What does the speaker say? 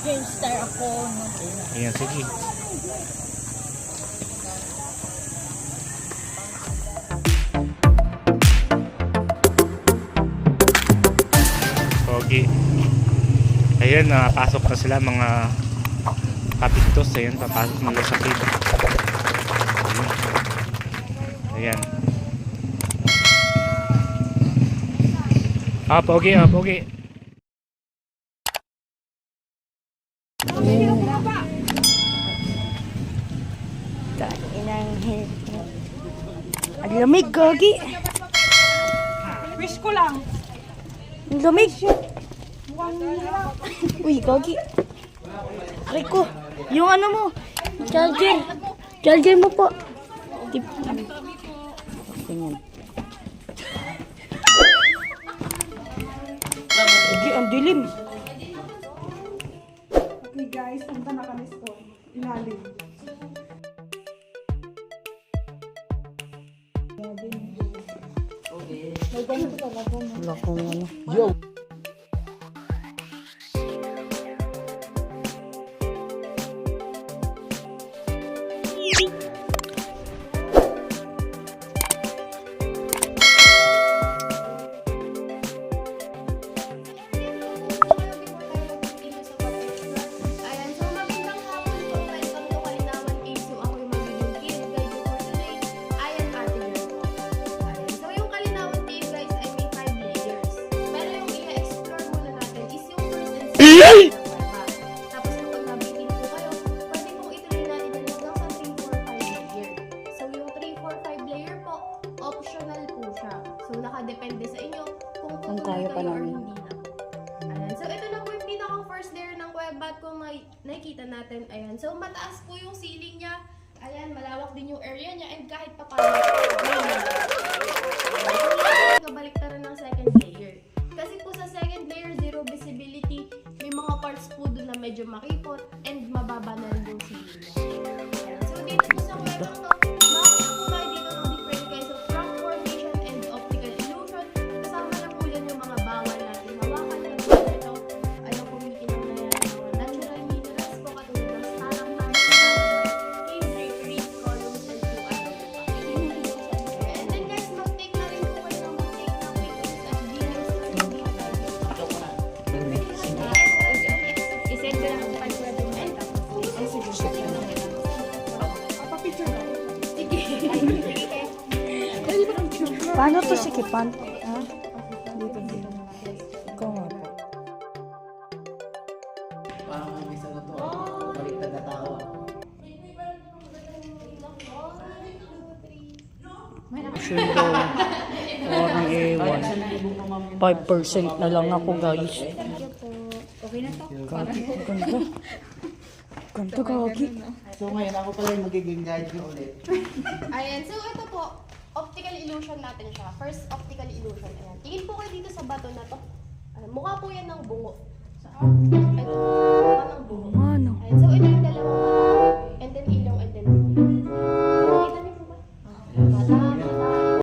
Game star ako. no? Ayan, sige. Pogi. Ayan, napasok na sila mga kapiktos. Ayan, papasok nila sa. Ayan. Ayan. Ah, pogi, ah, pogi. Inang Ang lamig, Gogi. Wish ko lang. Ang lamig. Uy, Gogi. Aray ko. Yung ano mo. Charger. Charger mo po. Tip. Ganyan. Gogi, ang dilim. Guys, punta na kami sa ilalim. Wala kong ano. Ayan, kuweba. Tapos kapag nabitin po kayo, pwede pong ituloy natin yan hanggang sa 3, 4, 5 layer. So yung 3, 4, 5 layer po, optional po siya. So nakadepende sa inyo kung tutuloy kaya pa or namin. hindi na po. Ayan. So, ito na po yung pinakang first layer ng kuweba at kung may nakikita natin. Ayan. So, mataas po yung ceiling niya. Ayan, malawak din yung area niya and kahit pa paano. Paano to sikipan? Ha? Dito, dito. Ikaw nga po. Parang ang isa na to, baliktad na tao. ah. Sure daw. Parang ewan. 5% na lang ako guys. Okay na to. Ganda. Ganda gagi. So ngayon ako pala yung magiging guide nyo ulit. Ayan, so ito po, optical illusion natin siya. First optical illusion. Ayan. Tingin po kayo dito sa bato na to. Ayan, mukha po yan ng bungo. Ito, mukha ng bungo.